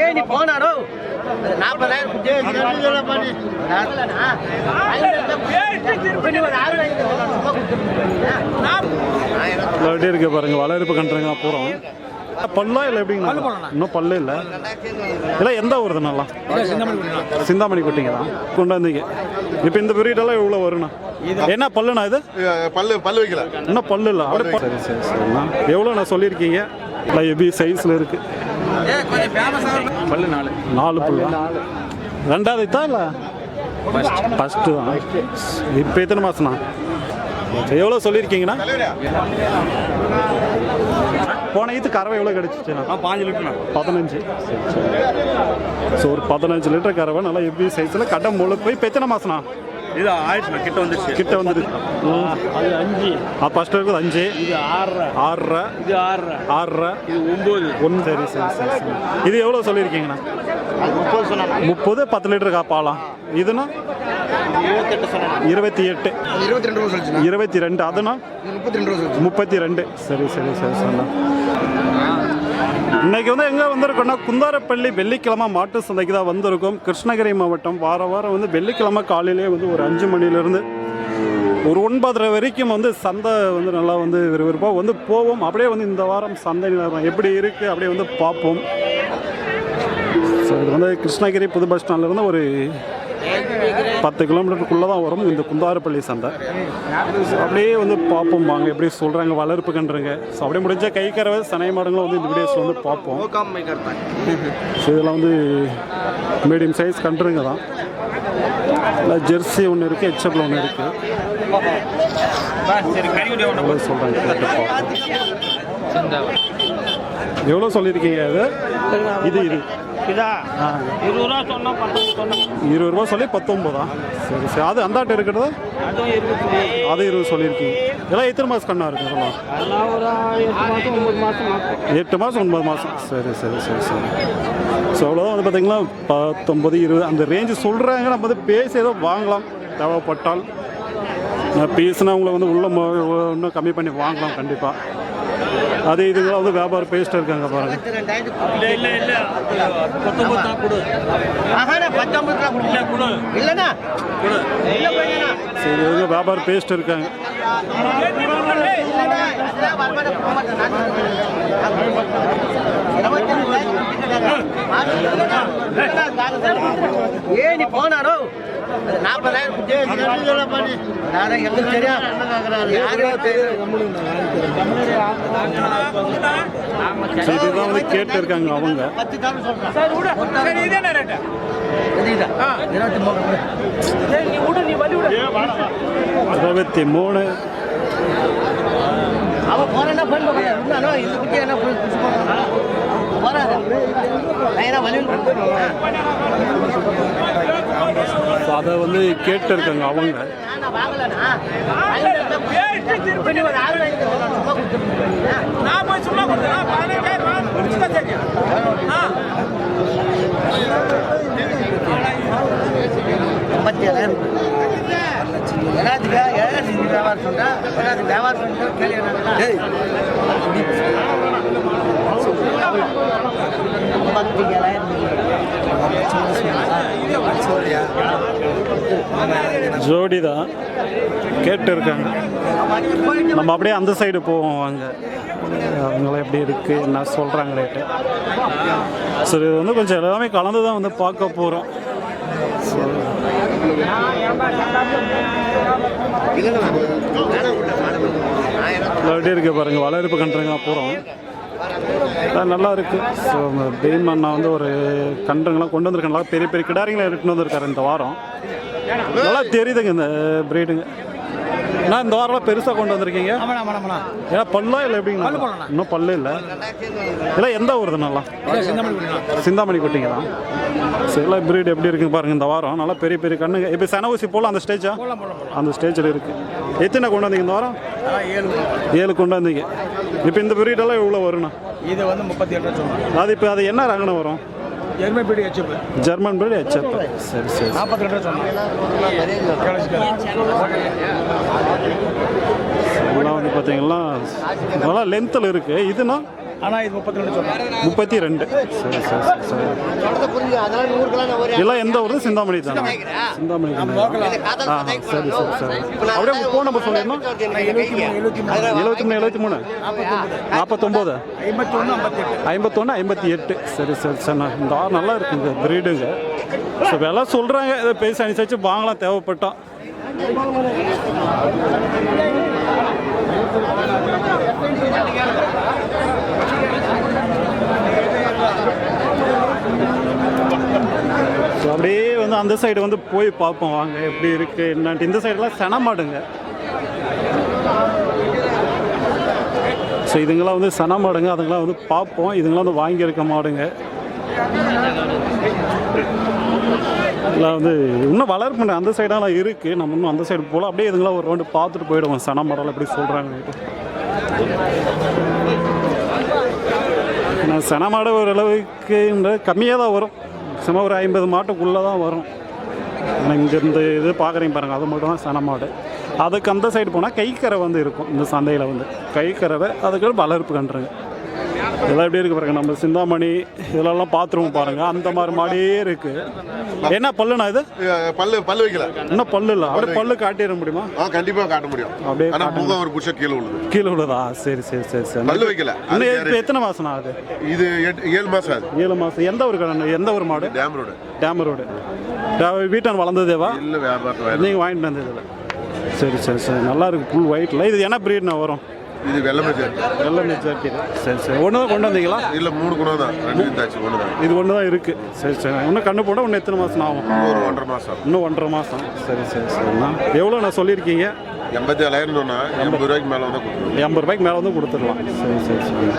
ஏன் நீ போனாரோ? நாற்பதாயிரம் இருக்கு பாருங்க வளர்ப்பு கன்றுங்க பூரம். பல்லா இல்லை எப்படிங்க? இன்னும் பல்லு இல்லை. இல்லை எந்த ஊர் நல்லா? சிந்தாமணி குட்டிங்க தான். கொண்டு வந்தீங்க. இப்போ இந்த பிரீடெல்லாம் எவ்வளோ வரும்ண்ணா? என்ன பல்லுண்ணா இது? பல்லு பல்லு வைக்கல. இன்னும் பல்லு இல்லை. அப்படியே சரி சரி சரிண்ணா. எவ்வளோ நான் சொல்லியிருக்கீங்க? இல்லை எப்படி சைஸில் இருக்கு. பல்லு நாலு. நாலு பல்லு ரெண்டாவது தான் இல்லை? ஃபஸ்ட்டு தான். இப்போ எத்தனை மாதம்ண்ணா எவ்வளோ சொல்லியிருக்கீங்கண்ணா? போன ஈத்து கறவை எவ்வளோ கிடச்சிச்சுண்ணா பாஞ்சு லிட்டர் பதினஞ்சு. ஸோ ஒரு பதினஞ்சு லிட்டர் கறவை நல்லா எப்படி சைஸில் கடை முழுப்பு இப்போ எத்தனை மாதம்ண்ணா இது ஆயிடுச்சுண்ணா கிட்ட வந்துருச்சு. கிட்ட வந்துருக்கு அது அஞ்சு. ஆ ஃபஸ்ட்டு இருக்குது அஞ்சு. இது ஆறரை. ஆறரை. இது ஆறரை. ஆறரை. இது ஒம்பது ஒன்று சரி சரி சரி சரி. இது எவ்வளோ சொல்லியிருக்கீங்கண்ணா? முப்பது சொன்னாங்க. முப்பது பத்து லிட்டர் காப்பாலாம் இதுனா? இருபத்தி எட்டு. இருபத்தி ரெண்டு ரூபா இருபத்தி ரெண்டு. அதுனா? முப்பத்தி ரெண்டு முப்பத்தி ரெண்டு. சரி சரி சரி சரிண்ணா இன்னைக்கு வந்து எங்கே வந்திருக்கோம்னா குந்தாரப்பள்ளி வெள்ளிக்கிழமை மாட்டு சந்தைக்கு தான் வந்திருக்கோம். கிருஷ்ணகிரி மாவட்டம். வார வாரம் வந்து வெள்ளிக்கிழமை காலையிலே வந்து ஒரு அஞ்சு மணிலேருந்து ஒரு ஒன்பதரை வரைக்கும் வந்து சந்தை வந்து நல்லா வந்து விறுவிறுப்பாக வந்து போவோம். அப்படியே வந்து இந்த வாரம் சந்தை நிலவரம் எப்படி இருக்குது அப்படியே வந்து பார்ப்போம். ஸோ இது வந்து கிருஷ்ணகிரி புது பஸ் ஸ்டாண்ட்லேருந்து ஒரு பத்து கிலோமீட்டருக்குள்ளே தான் வரும். இந்த குந்தாரப்பள்ளி சந்தை. அப்படியே வந்து பார்ப்போம் வாங்க. எப்படி சொல்கிறாங்க வளர்ப்பு கன்றுங்க. ஸோ அப்படியே முடிஞ்ச கை கறவை சனை மாடுங்களும் வந்து இந்த வீடியோஸில் வந்து பார்ப்போம். ஸோ இதெல்லாம் வந்து மீடியம் சைஸ் கன்றுங்க தான். இல்லை ஜெர்சி ஒன்று இருக்குது ஹெச்எப்பில் ஒன்று இருக்குது எவ்வளோ சொல்கிறாங்க எவ்வளோ சொல்லியிருக்கீங்க அது இது இது. இதா? இருபது ரூபா இருபது சொல்லி பத்தொம்போதா சரி சரி. அது அந்தாட்ட இருக்கிறது அது இருபது சொல்லியிருக்கீங்க. இதெல்லாம் எத்தனை மாதம் கண்ணா இருக்கு ஒரு எட்டு மாதம் ஒன்பது மாதம் சரி சரி சரி சரி. ஸோ அவ்வளோதான் வந்து பார்த்தீங்கன்னா பத்தொம்பது இருபது அந்த ரேஞ்சு சொல்கிறாங்க நம்ம வந்து பேசி ஏதோ வாங்கலாம். தேவைப்பட்டால். நான் பேசினா உங்களை வந்து உள்ள இன்னும் கம்மி பண்ணி வாங்கலாம் கண்டிப்பாக அதே இதுங்களாம் வந்து வியாபாரம் பேசிட்டு இருக்காங்க பாருங்க. சரி இதுங்க வியாபாரம் பேசிட்டு இருக்காங்க. ஏன் நீ போனாரோ நாற்பதாயிரம் எங்களுக்கு தெரியும் இதுதான் வந்து கேட்டு இருக்காங்க அவங்க இருபத்தி மூணு அவன் போறேன்னா போய் இருந்தானோ குட்டி என்ன நான் அதை வந்து கேட்டு இருக்காங்க அவங்க. நான் போய் ஐம்பத்தி ஏழாயிரம் வியாபாரம் வியாபாரம் கேள்வி ஜோடி தான் கேட்டு இருக்காங்க நம்ம அப்படியே அந்த சைடு போவோம் வாங்க. அவங்கள எப்படி இருக்குது என்ன சொல்கிறாங்க ரேட்டு சரி இது வந்து கொஞ்சம் எல்லாமே கலந்து தான் வந்து பார்க்க போகிறோம் எப்படி இருக்கு பாருங்க வளர்ப்பு கன்றுங்க போகிறோம் நல்லா இருக்கு ஸோ பெயின் அண்ணா வந்து ஒரு கன்றுங்களாம் கொண்டு வந்திருக்கேன் நல்லா பெரிய பெரிய கிடாரிங்களை எடுத்துகிட்டு வந்திருக்காரு இந்த வாரம். நல்லா தெரியுதுங்க இந்த பிரீடுங்க அண்ணா இந்த வாரம்லாம் பெருசாக கொண்டு வந்திருக்கீங்க? ஏன்னா பல்லா இல்லை எப்படிங்க இன்னும் பல்லு இல்லை. இல்லை எந்த ஊர் நல்லா? சிந்தாமணி குட்டிங்க தான். சில பிரீடு எப்படி இருக்குங்க பாருங்க இந்த வாரம். நல்லா பெரிய பெரிய கண்ணுங்க இப்போ சன ஊசி போடலாம் அந்த ஸ்டேஜா அந்த ஸ்டேஜில் இருக்கு. எத்தனை கொண்டு வந்தீங்க இந்த வாரம்? ஏழு. கொண்டு வந்தீங்க. இப்போ இந்த பிரீடெல்லாம் எவ்வளோ வரும்ண்ணா? இது வந்து முப்பத்தி சொன்னாங்க அது இப்போ அது என்ன ரகணம் வரும்? எருமைப்பீடி ஹெச்எப் ஜெர்மன் பிரீடு ஹெச்எப் சரி சரி. நாற்பத்தி ரெண்டு சொன்னாங்க. இதெல்லாம் வந்து பார்த்தீங்கன்னா நல்லா லென்த்தில் இருக்குது இதுனா? ஆனால் இது முப்பத்தி ரெண்டு சொல்கிறேன் முப்பத்தி ரெண்டு சரி சரி சரி சரி எல்லாம் எந்த ஊர் சிந்தாமணி தானே சிந்தாமணி ஆ சரி. சரி சரி. அப்படியே உங்கள் ஃபோன் நம்பர் சொல்லிடணும். எழுபத்தி மூணு எழுபத்தி மூணு. நாற்பத்தொம்போது. ஐம்பத்தொன்று ஐம்பத்தி எட்டு. சரி சரி சரிண்ணா இந்த ஆறு நல்லா இருக்குங்க ப்ரீடுங்க ஸோ விலை சொல்கிறாங்க இதை பேசி அனுசரித்து வாங்கலாம் தேவைப்பட்டோம். அப்படியே வந்து அந்த சைடு வந்து போய் பார்ப்போம். வாங்க எப்படி இருக்குது என்னன்ட்டு. இந்த சைடெலாம் சென மாடுங்க. ஸோ இதுங்களாம் வந்து சன மாடுங்க. அதுங்களாம் வந்து பார்ப்போம். இதுங்களாம் வந்து வாங்கியிருக்க மாடுங்க. இதெல்லாம் வந்து இன்னும் வளர்ப்பு அந்த சைடெல்லாம் இருக்குது நம்ம இன்னும் அந்த சைடு போகலாம். அப்படியே இதுங்களாம் ஒரு ரவுண்டு பார்த்துட்டு போயிடுவோம். சன மாடல் எப்படி சொல்கிறாங்க நான் சன ஓரளவுக்கு கம்மியாக தான் வரும். சும்மா ஒரு ஐம்பது மாட்டுக்குள்ளே தான் வரும் ஆனால் இது பார்க்குறீங்க பாருங்கள் அது மட்டும் தான் சன மாடு. அதுக்கு அந்த சைடு போனால் கைக்கரை வந்து இருக்கும் இந்த சந்தையில் வந்து. கைக்கறவை அதுக்கு வளர்ப்பு கன்றுங்க. இதெல்லாம் எப்படி இருக்கு பாருங்க நம்ம சிந்தாமணி இதெல்லாம் பார்த்துருவோம் பாருங்க. அந்த மாதிரி மாடியே இருக்கு. என்ன பல்லுண்ணா இது? பல்லு பல்லு வைக்கல. என்ன பல்லு இல்லை. அப்படியே பல்லு காட்டிட முடியுமா? ஆ கண்டிப்பா காட்ட முடியும். அப்படியே ஆனா காட்ட முகம் ஒரு புஷ கீழே விழுது. கீழே விழுதா? சரி சரி சரி சரி. பல்லு வைக்கல. அது இன்னும்? இப்போ எத்தனை மாதம் ஆகுது இது ஏழு மாசம் ஆகுது. ஏழு மாதம் எந்த ஒரு கடை? எந்த ஒரு மாடு? Dam road. Dam road. வீட்டான் வளர்ந்ததேவா? இல்ல வியாபாரத்தை வேலை. நீங்கள் வாங்கிட்டு வந்ததில்ல சரி சரி சரி. நல்லா இருக்கு. ஃபுல் ஒயிட்டில் இது என்ன ப்ரீட்னா வரும்? இது வெள்ளை மச்சான் வெள்ளை மெஜாரிட்டி சரி சரி. ஒன்று தான் கொண்டு வந்தீங்களா? இல்ல மூணு குணம் தான். ரெண்டு வித்தாச்சு ஒன்று தான். இது ஒன்று தான் இருக்குது சரி சரி. இன்னும் கண்ணு போட்டால் இன்னும் எத்தனை மாதம் ஆகும்? ஒரு ஒன்றரை மாசம். இன்னும் ஒன்றரை மாதம் சரி சரி சரிண்ணா எவ்வளோ நான் சொல்லியிருக்கீங்க? எண்பத்தி ஏழாயிரம் சொன்னா எண்பது. ரூபாய்க்கு மேல வந்து எண்பது ரூபாய்க்கு மேலே வந்து கொடுத்துடலாம். சரி சரி சரி.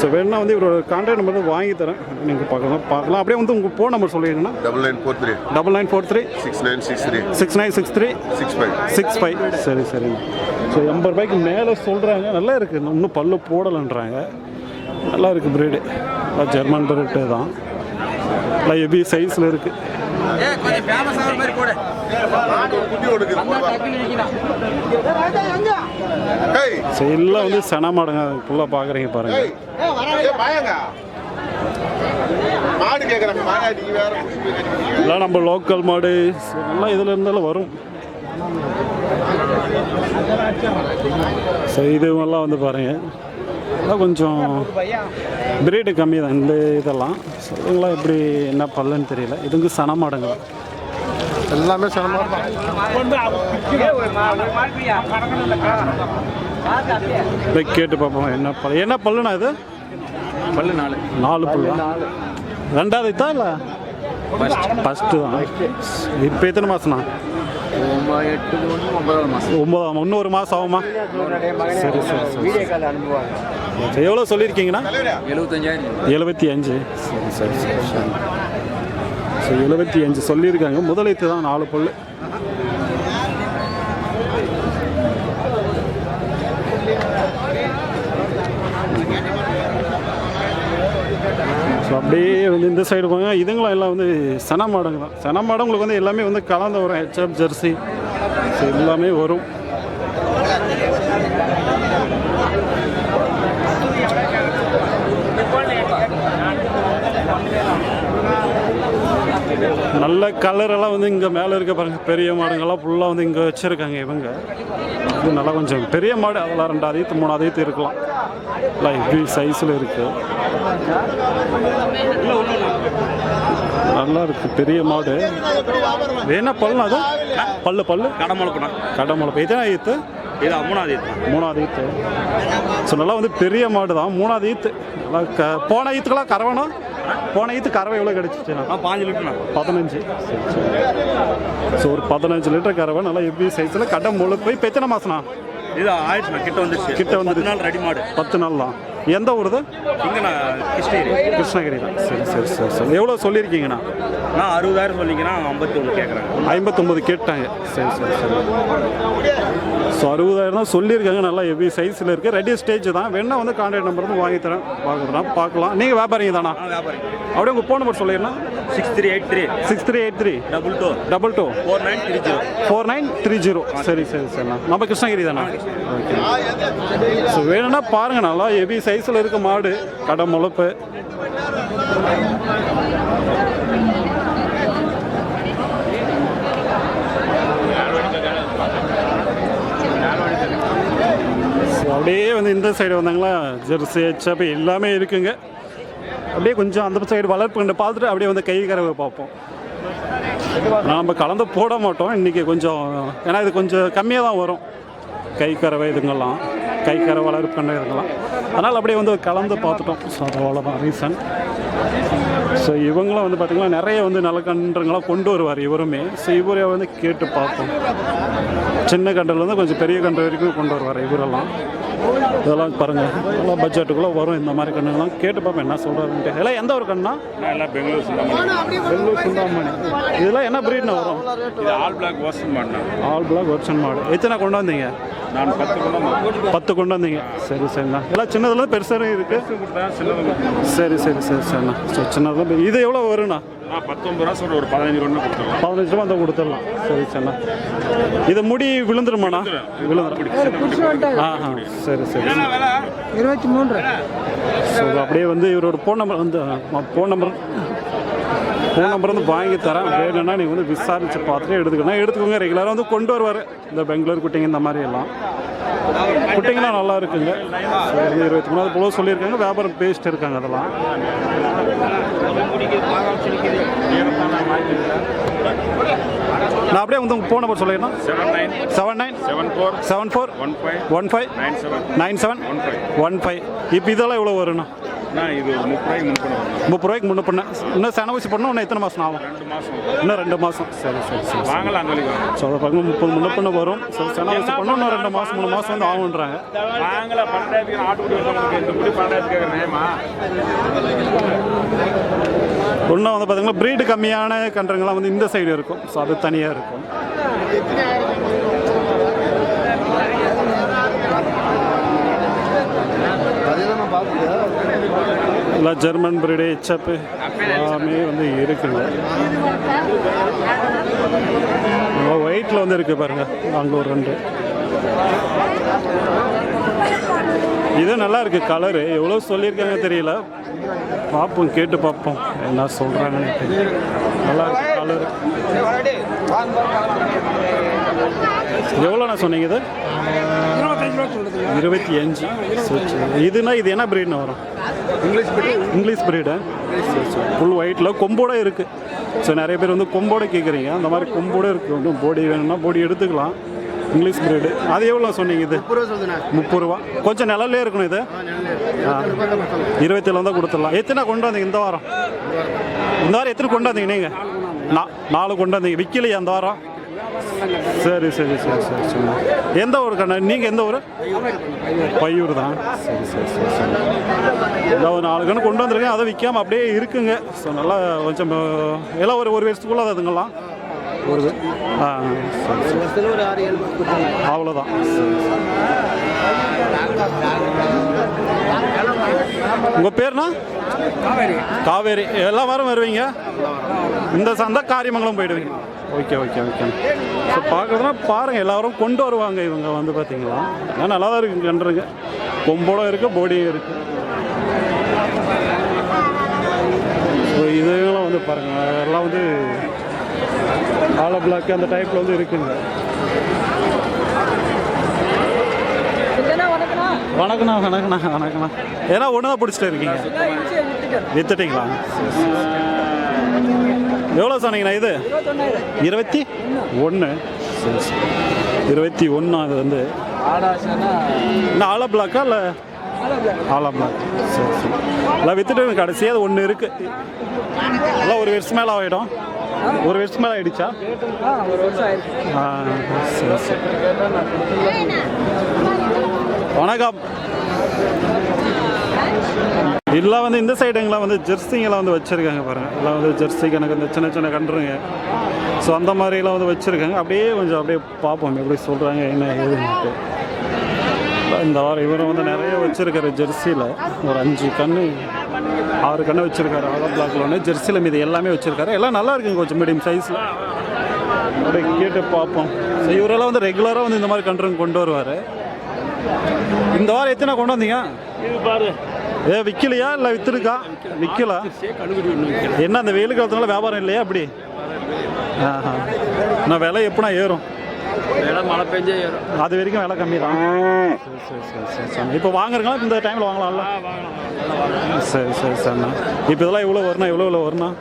ஸோ வேணா வந்து இவரோட கான்டாக்ட் நம்பர் வாங்கி தரேன். நீங்கள் பார்க்கலாம் பார்க்கலாம். அப்படியே வந்து உங்கள் phone number சொல்லிடுங்கண்ணா. Double nine four three. Double nine four three. Six nine six three. Six nine six three. Six five. Six five. சரி சரிங்க ஸோ எண்பது ரூபாய்க்கு மேலே சொல்கிறாங்க நல்லா இருக்குது இன்னும் பல்லு போடலைன்றாங்க. நல்லா இருக்குது பிரீடு ஜெர்மன் பிரீட்டு தான். நல்லா ஹெவி சைஸில் இருக்குது ஸோ எல்லாம் வந்து சென மாடுங்க. ஃபுல்லாக பார்க்குறீங்க பாருங்கள் மாடு எல்லாம் நம்ம லோக்கல் மாடு. எல்லாம் இதில் இருந்தாலும் வரும். ஸோ இதுவெல்லாம் வந்து பாருங்க. இதெல்லாம் கொஞ்சம் பிரீடு கம்மி தான். இந்த இதெல்லாம். ஸோ இதெல்லாம் எப்படி என்ன பல்லுன்னு தெரியல. இதுங்க சன மாடுங்க. எல்லாமே சிரமம் இதை கேட்டு பார்ப்போம். என்ன பல்லு என்ன பல்லுண்ணா இது? பல்லு நாலு. நாலு பல்லு? ரெண்டாவது இதா இல்லை? ஃபஸ்ட்டு தான். இப்போ எத்தனை மாதம்ண்ணா ஒன்பதாம் இன்னும் மாதம் ஆகுமா? சரி சரி சரி சரி. எவ்வளோ சொல்லியிருக்கீங்கண்ணா எழுபத்தஞ்சாயிரம் எழுபத்தி அஞ்சு. சரி சரி சரி சரி. ஸோ எழுபத்தி அஞ்சு சொல்லியிருக்காங்க. முதலீட்டு தான் நாலு பொருள் ஸோ அப்படியே வந்து இந்த சைடு போங்க. இதுங்களும் எல்லாம் வந்து சன மாடுங்க தான். சன மாடு உங்களுக்கு வந்து எல்லாமே வந்து கலந்து வரும் ஹெச்எப் ஜெர்சி ஸோ எல்லாமே வரும். நல்ல கலர் எல்லாம் வந்து இங்கே மேலே இருக்க பாருங்க. பெரிய மாடுங்கள்லாம் ஃபுல்லாக வந்து இங்கே வச்சுருக்காங்க இவங்க. இது நல்லா கொஞ்சம் பெரிய மாடு. அதெல்லாம் ரெண்டு அதிகத்து மூணு அதிகத்து இருக்கலாம் இல்லை இப்படி சைஸில் இருக்கு. நல்லா இருக்கு. பெரிய மாடு. வேணா பல்லு அது? பல்லு பல்லு? கடமுளக்கணும் கடமுளப்பு. இதே ஈத்து இது மூணாவது மூணாவது ஈத்து ஸோ நல்லா வந்து பெரிய மாடு தான் மூணாவது ஈத்து நல்லா க போன ஈத்துக்கெல்லாம் கறவனா போன ஈத்து கறவை எவ்வளோ கிடச்சிச்சுண்ணா பாஞ்சு லிட்டர்ண்ணா பதினஞ்சு. ஸோ ஒரு பதினஞ்சு லிட்டர் கறவை நல்லா எப்படி சைஸில் கடை முழுப்பு இப்போ எத்தனை மாதம்ண்ணா இது ஆயிடுச்சுண்ணா கிட்ட வந்துருச்சு. கிட்ட. பத்து நாள் ரெடி மாடு. பத்து நாள் தான் எந்த ஊர் நான் கிருஷ்ணகிரி. கிருஷ்ணகிரி தான். சரி சரி சரி சரி. எவ்வளோ சொல்லியிருக்கீங்கண்ணா? நான் அறுபதாயிரம் சொல்லிக்கிறேன் ஐம்பத்தி ஒன்று கேட்குறேன் ஐம்பத்தொம்பது கேட்டாங்க. சரி சரி சரி. ஸோ அறுபதாயிரம் தான் சொல்லியிருக்காங்க. நல்லா ஹெவி சைஸில் இருக்குது ரெடி ஸ்டேஜ் தான். வேணா வந்து கான்டாக்ட் நம்பர் வந்து வாங்கி தரேன். பார்க்குறேன் பார்க்கலாம். நீங்கள் வியாபாரிங்க தானா? வியாபாரி அப்படியே உங்கள் phone number சொல்லிடுண்ணா six three eight three six three eight three double two double two four nine three zero four nine three zero சரி சரி சரிண்ணா நம்ம கிருஷ்ணகிரி தானே? ஓகே ஸோ வேணும்னா பாருங்கள் நல்லா ஹெவி சைஸில் இருக்க மாடு கடை முளப்பு. அப்படியே வந்து இந்த சைடு வந்தாங்களா? ஜெர்சி ஹெச்அப் எல்லாமே இருக்குங்க. அப்படியே கொஞ்சம் அந்த சைடு வளர்ப்பு கண்டு பார்த்துட்டு அப்படியே வந்து கை கறவை பார்ப்போம். நாம் கலந்து போட மாட்டோம். இன்றைக்கி கொஞ்சம் ஏன்னா இது கொஞ்சம் கம்மியாக தான் வரும். கை கறவை இதுங்கெல்லாம். கை கறவை வளர்ப்பு கண்டு இதுங்கெல்லாம். அதனால் அப்படியே வந்து கலந்து பார்த்துட்டோம். ஸோ அது அவ்வளோதான் ரீசன் ஸோ இவங்களும் வந்து பார்த்திங்கன்னா நிறைய வந்து நல்ல கன்றுங்களாம் கொண்டு வருவார் இவருமே. ஸோ இவரை வந்து கேட்டு பார்த்தோம் சின்ன கன்றுலேருந்து கொஞ்சம் பெரிய கன்று வரைக்கும் கொண்டு வருவார் இவரெல்லாம். இதெல்லாம் பாருங்கள் எல்லாம் பட்ஜெட்டுக்குள்ளே வரும் இந்த மாதிரி கண்ணுங்களாம் கேட்டு பார்ப்போம் என்ன சொல்கிறாருன்ட்டு எல்லாம் எந்த ஒரு கண்ணா? எல்லாம் பெங்களூர் சிந்தாமணி வெள்ளூர் சுண்டாமணி இதெல்லாம் என்ன பிரீட்னு வரும்? இது ஆல் பிளாக் வாசன் பண்ணேன் ஆல் பிளாக் ஒர்ச்சன் மாடு. எத்தனை கொண்டு வந்தீங்க? நான் பத்து கொண்டு பத்து கொண்டு வந்தீங்க. சரி சரிண்ணா. எல்லாம் சின்னதுலேருந்து பெருசாக இருக்குது சரி சரி சரி சரிண்ணா. ஸோ சின்னதுல இது எவ்வளோ வருண்ணா? நான் பத்தொம்பது ரூபா சொல்ற ஒரு பதினஞ்சு ரூபா கொடுத்துடலாம். பதினஞ்சு ரூபா தான் கொடுத்துடலாம். சரி சரிண்ணா இது முடி விழுந்துருமாண்ணா? விழுந்துரும். ஆ ஆ சரி சரி. இருபத்தி மூன்று. ஸோ அப்படியே வந்து இவரோட ஃபோன் நம்பர் வந்து ஃபோன் நம்பர் ஃபோன் நம்பர் வந்து வாங்கி தரேன். வேணும்னா நீங்கள் வந்து விசாரித்து பார்த்துட்டு எடுத்துக்கணும் எடுத்துக்கோங்க ரெகுலராக வந்து கொண்டு வருவார். இந்த பெங்களூர் குட்டிங்க இந்த மாதிரி எல்லாம். குட்டிங்கெல்லாம் நல்லா இருக்குங்க. இருபத்தி மூணாவது போல சொல்லியிருக்காங்க. வியாபாரம் பேசிட்டு இருக்காங்க அதெல்லாம். நான் அப்படியே வந்து ஃபோன் நம்பர் சொல்லிடணும் seven nine seven nine seven four seven four one five one five nine seven nine seven one five one five இப்போ இதெல்லாம் எவ்வளோ வரும்ண்ணா? முப்பது ரூபாய்க்கு முன்ன பண்ண இன்னும் சென ஊசி பண்ணணும் இன்னும் எத்தனை மாதம் ஆகும்? இன்னும் ரெண்டு மாதம் சரி சரி சரி வாங்கலாம் அதை பார்க்கும் முப்பது முன்ன பண்ண வரும். ஸோ சென ஊசி பண்ணணும் இன்னும் ரெண்டு மாதம் மூணு மாதம் வந்து ஆகுன்றாங்க வாங்கல பன்னெண்டாயிரத்துக்கு ஆட்டு குடி வந்து பார்த்தீங்கன்னா ப்ரீடு கம்மியான கன்றுங்கள்லாம் வந்து இந்த சைடு இருக்கும். ஸோ அது தனியாக இருக்கும். இல்லை ஜெர்மன் ப்ரீடு எச்சப்பு எல்லாமே வந்து இருக்குங்க. ஒயிட்டில் வந்து இருக்குது பாருங்கள் அங்கே ஒரு ரெண்டு. இது நல்லா இருக்கு கலரு எவ்வளோ சொல்லியிருக்காங்க தெரியல. பார்ப்போம் கேட்டு பார்ப்போம். என்ன சொல்கிறாங்கன்னு நல்லா இருக்கு கலரு எவ்வளோண்ணா சொன்னீங்க இது? இருபத்தி அஞ்சு. இதுனா இது என்ன பிரீட்னு வரும்? இங்கிலீஷ் படி இங்கிலீஷ் பிரீடு ஃபுல் ஒயிட்டில் கொம்போட இருக்குது ஸோ நிறைய பேர் வந்து கொம்போட கேட்குறீங்க அந்த மாதிரி கொம்போட இருக்குது வந்து போடி வேணும்னா போடி எடுத்துக்கலாம். இங்கிலீஷ் பிரீடு அது எவ்வளோ சொன்னீங்க இது? முப்பது ரூபா கொஞ்சம் நிழல்லே இருக்கணும் இது. இருபத்தேழு தான் கொடுத்துடலாம். எத்தனை கொண்டு வந்தீங்க இந்த வாரம்? இந்த வாரம் எத்தனை கொண்டு வந்தீங்க நீங்கள் நா நாலு கொண்டு வந்தீங்க. விற்கலையா அந்த வாரம்? சரி சரி சரி சரி சரி எந்த ஊர் கண்ணா? நீங்கள் எந்த ஊர்? பையூர் தான். சரி சரி சரி சரி. இல்லை ஒரு நாலு கணக்கு கொண்டு வந்திருக்கேன். அதை விற்காம அப்படியே இருக்குங்க. ஸோ நல்லா கொஞ்சம் எல்லாம் ஒரு ஒரு வருஷத்துக்குள்ள அதுங்கெல்லாம். ஒரு ஆ. அவ்வளோதான் உங்கள் பேர்னா? காவேரி. எல்லா வாரம் வருவீங்க? இந்த சந்தை காரியமங்கலம் போயிடுவீங்க. Okay okay okay. ஸோ பார்க்குறதுனா பாருங்கள் எல்லாரும் கொண்டு வருவாங்க இவங்க வந்து பார்த்தீங்களா ஆனால் நல்லா தான் இருக்குங்க கன்றுங்க கொம்போட இருக்குது போடியும் இருக்குது ஸோ இதெல்லாம் வந்து பாருங்கள் எல்லாம் வந்து ஆல பிளாக் அந்த டைப்பில் வந்து இருக்குங்க. வணக்கண்ணா வணக்கண்ணா வணக்கண்ணா ஏன்னா ஒன்று தான் பிடிச்சிட்டு இருக்கீங்க. வித்துட்டீங்களா. எவ்வளோ சொன்னீங்கண்ணா இது? இருபத்தி? ஒன்று இருபத்தி ஒன்று அது வந்து என்ன ஆலா பிளாக்கா இல்லை? ஆலா பிளாக் சரி சரி. எல்லாம் வித்துட்டு கடைசியாக அது ஒன்று இருக்குது எல்லாம் ஒரு வருஷம் மேலே ஆகிடும் ஒரு வருஷம் மேலே ஆயிடுச்சா? ஒரு வருஷம் ஆயிடுச்சு. வணக்கம். எல்லாம் வந்து இந்த சைடுங்களாம் வந்து ஜெர்சிங்கெல்லாம் வந்து வச்சுருக்காங்க பாருங்கள் எல்லாம் வந்து ஜெர்சி கணக்கு இந்த சின்ன சின்ன கன்றுங்க. ஸோ அந்த மாதிரிலாம் வந்து வச்சுருக்காங்க. அப்படியே கொஞ்சம் அப்படியே பார்ப்போம். எப்படி சொல்கிறாங்க என்ன ஏதுன்ட்டு இந்த வாரம் இவரும் வந்து நிறைய வச்சுருக்காரு ஜெர்சியில் ஒரு அஞ்சு கன்று ஆறு கன்று வச்சுருக்காரு ஆலா பிளாக்ல ஒன்று ஜெர்சியில் மீது எல்லாமே வச்சுருக்காரு. எல்லாம் நல்லா இருக்குங்க கொஞ்சம் மீடியம் சைஸில் அப்படியே கேட்டு பார்ப்போம். ஸோ இவரெல்லாம் வந்து ரெகுலராக வந்து இந்த மாதிரி கன்றுங்க கொண்டு வருவார். இந்த வாரம் எத்தனை கொண்டு வந்தீங்க? இது பாரு. ஏ விற்கலையா இல்லை விற்றுருக்கா விற்கல என்ன அந்த வெயில் காலத்துனால வியாபாரம் இல்லையா அப்படி? ஆஹா. நான் விலை எப்படின்னா ஏறும். வேலை மழை பெஞ்சே ஏறும். அது வரைக்கும் விலை கம்மி தான். சரி சரி சரி சரி இப்போ வாங்குறீங்களா இந்த டைமில் வாங்கலாம்ல. வாங்கலாம் சரி சரி சரிண்ணா. இப்போ இதெல்லாம் எவ்வளோ வரணும் எவ்வளோ எவ்வளோ வரணும்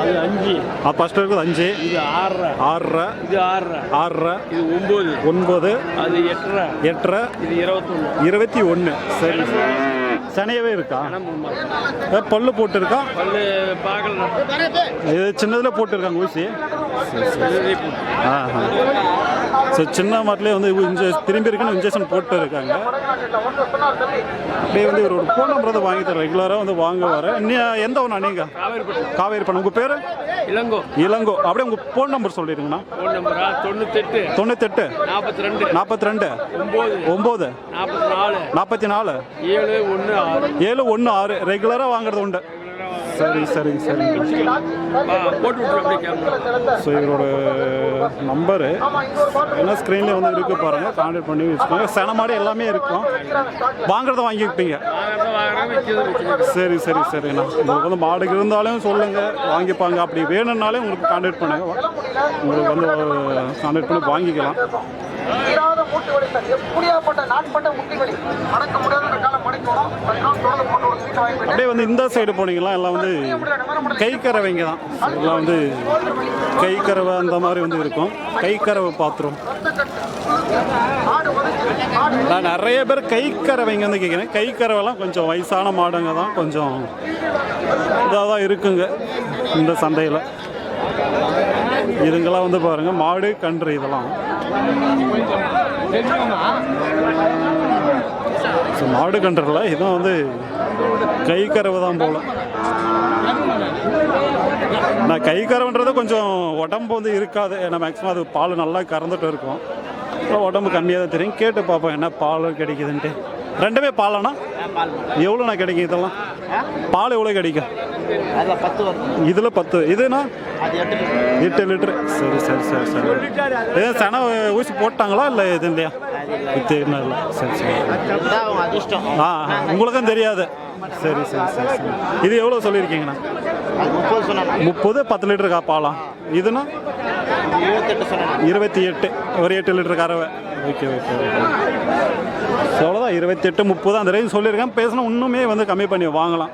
அது அஞ்சு. இருக்குது அஞ்சு. இது ஆறரை. ஆறரை. இது ஆறரை. ஆறரை. இது ஒம்பது ஒன்பது. அது எட்டரை. எட்டரை. இது இருபத்தொன்று இருபத்தி ஒன்று சரி சரி. சனையவே இருக்கா? பல்லு போட்டிருக்கா? பல்லு பார்க்கலாம் இது சின்னதில் போட்டிருக்காங்க ஊசி. ஆஹா. சரி சின்ன மாட்டிலே வந்து இன்ஜெ திரும்பி இருக்குன்னு இன்ஜெக்ஷன் போட்டு இருக்காங்க. அப்படியே வந்து இவரோட ஃபோன் நம்பர் தான் வாங்கி தரேன் ரெகுலராக வந்து வாங்க வரேன் நீ எந்த ஒன்றா நீங்கள் காவேரி பண்ண உங்கள் பேர்? இளங்கோ. இளங்கோ. அப்படியே உங்கள் ஃபோன் நம்பர் சொல்லிடுங்கண்ணா. ஃபோன் நம்பரா தொண்ணூத்தெட்டு. தொண்ணூத்தெட்டு. நாற்பத்தி ரெண்டு நாற்பத்தி ரெண்டு ஒம்பது. ஒம்பது. நாற்பத்தி நாலு நாற்பத்தி நாலு ஏழு ஒன்று ஆறு. ஏழு ஒன்று ஆறு. ரெகுலராக வாங்குறது உண்டு. சரி சரி சரி. வா, போட்டு ஸோ இவரோட நம்பரு என்ன ஸ்க்ரீன்லேயே வந்து இருக்கு பாருங்கள் கான்டாக்ட் பண்ணி வச்சுக்கோங்க. சென மாடு எல்லாமே இருக்கும். வாங்குறத வாங்கிப்பீங்க சரி சரி சரிண்ணா உங்களுக்கு வந்து மாடு இருந்தாலும் சொல்லுங்கள் வாங்கிப்பாங்க. அப்படி வேணும்னாலே உங்களுக்கு கான்டாக்ட் பண்ணுங்க. உங்களுக்கு வந்து கான்டாக்ட் பண்ணி வாங்கிக்கலாம். தீராத மூட்டு வலிகள் எப்படியாப்பட்ட நாட்பட்ட முட்டி வலி? அடக்க முடியாத அப்படியே வந்து இந்த சைடு போனீங்களா? எல்லாம் வந்து கை கறவைங்க தான். எல்லாம் வந்து கை அந்த மாதிரி வந்து இருக்கும். கை பாத்திரம். நான் நிறைய பேர் கை வந்து கேட்குறேன் கை கறவைலாம் கொஞ்சம் வயசான மாடுங்க தான். கொஞ்சம் இதாக தான் இருக்குங்க இந்த சந்தையில். இதுங்கெல்லாம் வந்து பாருங்க மாடு கன்று இதெல்லாம். ஸோ மாடு கன்றுல இதுவும் வந்து கை கறவை தான் போல. நான் கை கறவைன்றது கொஞ்சம் உடம்பு வந்து இருக்காது. ஏன்னா மேக்ஸிமம் அது பால் நல்லா கறந்துட்டு இருக்கும். உடம்பு கம்மியாக தான் தெரியும். கேட்டு பார்ப்போம் என்ன பால் கிடைக்குதுன்ட்டு. ரெண்டுமே பாலாண்ணா? எவ்வளோண்ணா கிடைக்கும் இதெல்லாம்? பால் எவ்வளோ கிடைக்கும்? அதில் பத்து இதில் பத்து. இதுனா எட்டு லிட்டரு. சரி சரி சரி சரி. இது சன ஊசி போட்டாங்களா இல்லை இது இல்லையா? இது என்ன இல்லை? சரி சரி. அதிர்ஷ்டம். ஆ உங்களுக்கும் தெரியாது. சரி சரி சரி சரி. இது எவ்வளோ சொல்லியிருக்கீங்கண்ணா? முப்பது சொன்னாங்க. முப்பது பத்து லிட்டருக்கா பாலாம் இதுனா இருபத்தி எட்டு. ஒரு எட்டு லிட்டர் கறவை ஓகே ஓகே ஓகே. அவ்வளோதான் இருபத்தெட்டு முப்பது அந்த ரேஞ்ச் சொல்லியிருக்கேன். பேசினா இன்னுமே வந்து கம்மி பண்ணி வாங்கலாம்.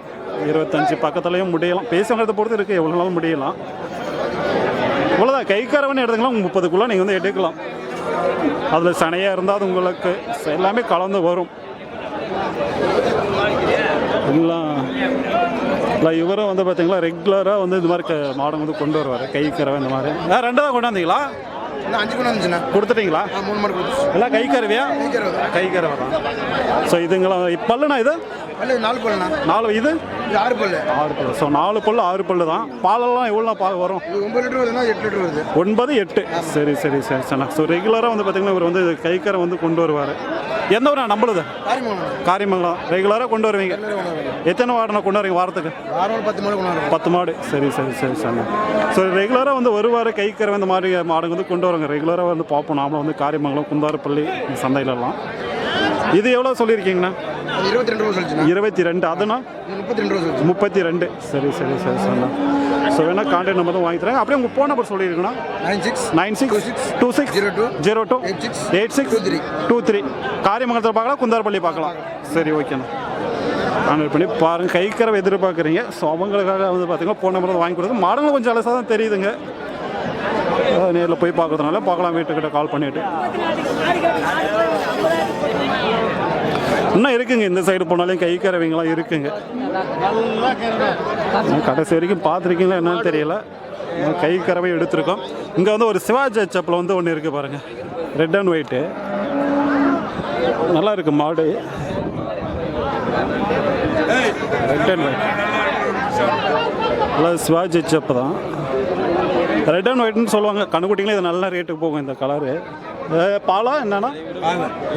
இருபத்தஞ்சு பக்கத்துலேயும் முடியலாம். பேசுங்கிறத பொறுத்து இருக்குது எவ்வளோ நாளும் முடியலாம். இவ்வளோதான் கை கறவைன்னு எடுத்துக்கலாம். முப்பதுக்குள்ளே நீங்கள் வந்து எடுக்கலாம். அதில் சனையாக இருந்தால் அது உங்களுக்கு எல்லாமே கலந்து வரும். இல்லை. இவரும் வந்து பார்த்தீங்களா ரெகுலராக வந்து இந்த மாதிரி மாடம் வந்து கொண்டு வருவார். கை கறவை இந்த மாதிரி. ஆ ரெண்டு தான் கொண்டாந்தீங்களா அஞ்சு கொண்டு வந்துச்சுண்ணா கொடுத்துட்டீங்களா மூணு மாடு எல்லாம் கை கறவையா கை கறவை தான். ஸோ இதுங்களாம் பல்லுண்ணா இது? நாலு பல்லுண்ணா. நாலு இது? இது ஆறு பல்லு. ஆறு பல்லு. ஸோ நாலு பல்லு ஆறு பல்லு தான். பாலெல்லாம் எவ்வளோ பா வரும்? ஒன்பது லிட்டர் வருதுன்னா எட்டு லிட்டர் வருது. ஒன்பது எட்டு. சரி சரி சரி சரிண்ணா ஸோ ரெகுலராக வந்து பார்த்தீங்கன்னா இவர் வந்து கைக்கரை வந்து கொண்டு வருவார். எந்த ஊரா? நம்மளுது? காரியமங்கலம் ரெகுலராக கொண்டு வருவீங்க. எத்தனை வாடனை கொண்டு வரீங்க வாரத்துக்கு? பத்து மாடு சரி சரி சரி சரிண்ணா ஸோ ரெகுலராக வந்து வருவார் கைக்கரை இந்த மாதிரி மாடுங்க வந்து கொண்டு வராங்க ரெகுலராக வந்து பார்ப்போம். நாமளும் வந்து காரியமங்கலம் குந்தாரப்பள்ளி சந்தையிலலாம். இது எவ்வளோ சொல்லியிருக்கீங்கண்ணா? இருபத்தி ரெண்டு ரூபா சொல்லிச்சுண்ணா. இருபத்தி ரெண்டு. அதுனா முப்பத்தி ரெண்டு ரூபா சொல்லிச்சு. முப்பத்தி ரெண்டு. சரி சரி சரி சரிண்ணா. ஸோ வேணால் கான்டாக்ட் நம்பர் தான் வாங்கி தரேன். அப்படியே உங்கள் phone number சொல்லியிருக்கண்ணா. Nine six nine six two six Zero two zero two eight six eight six two three. Two three காரியமங்கலத்தில் பார்க்கலாம் குந்தாரப்பள்ளி பார்க்கலாம். சரி ஓகேண்ணா. கான்டாக்ட் பண்ணி பாருங்கள் கைக்கரவை எதிர்பார்க்குறீங்க. ஸோ அவங்களுக்காக வந்து பார்த்தீங்கன்னா ஃபோன் நம்பர் வாங்கி கொடுத்து மாடங்களும் கொஞ்சம் அலசாக தான் தெரியுதுங்க. நேரில் போய் பார்க்கறதுனால பார்க்கலாம் வீட்டுக்கிட்ட கால் பண்ணிவிட்டு இன்னும் இருக்குங்க இந்த சைடு போனாலும் கை கரவிங்களாம் இருக்குங்க. கடைசி வரைக்கும் பார்த்துருக்கீங்களா என்னன்னு தெரியல. கை கரவை எடுத்திருக்கோம். இங்கே வந்து ஒரு சிவாஜி செப்பல் வந்து ஒன்று இருக்குது பாருங்கள் ரெட் அண்ட் ஒயிட்டு நல்லா இருக்கு மாடு. ரெட் அண்ட் ஒயிட் நல்லா சிவாஜி செப்பு தான். ரெட் அண்ட் ஒயிட்னு சொல்லுவாங்க. கண்ணுக்குட்டிங்களே இது நல்ல ரேட்டுக்கு போகும் இந்த கலரு பாலா என்னன்னா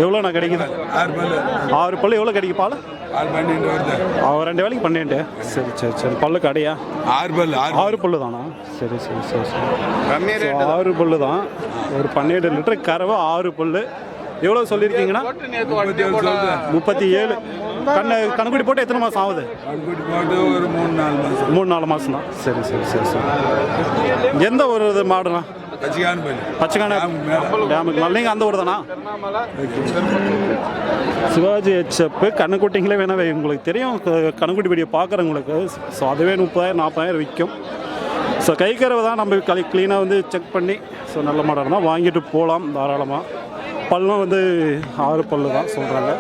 எவ்வளோண்ணா கிடைக்குது? ஆறு பல்லு. ஆறு பல்லு எவ்வளோ கிடைக்கும் பால்? ஆறு பன்னெண்டு வருது. அவன் ரெண்டு வேலைக்கு பன்னெண்டு. சரி சரி சரி. பல்லு கடையா? ஆறு பல்லு ஆறு ஆறு பல்லு தானா? சரி சரி சரி சரி. ஆறு பல்லு தான். ஒரு பன்னெண்டு லிட்டர் கறவை ஆறு பல்லு. எவ்வளோ சொல்லியிருக்கீங்கண்ணா? முப்பத்தி ஏழு கண்ணு கண்குடி போட்டு எத்தனை மாதம் ஆகுது? கண்குட்டி போட்டு ஒரு மூணு நாலு மாசம். மூணு நாலு மாதம் தான் சரி சரி சரி சரி. எந்த ஒரு இது மாடுண்ணா? டேமுக்கு இல்லைங்க அந்த ஊர் தானா சிவாஜி ஹெச்எப் கண்ணுக்குட்டிங்களே வேணா வை- உங்களுக்கு தெரியும் க- கண்ணுக்குட்டி வீடியோ பார்க்குறவங்களுக்கு ஸோ அதுவே முப்பதாயிரம் நாற்பதாயிரம் விற்கும் ஸோ கை கறவை தான் நம்ம களி க்ளீனாக வந்து செக் பண்ணி ஸோ நல்ல மாடாக இருந்தால் வாங்கிட்டு போகலாம் தாராளமாக பல்லும் வந்து ஆறு பல்லு தான் சொல்கிறாங்க.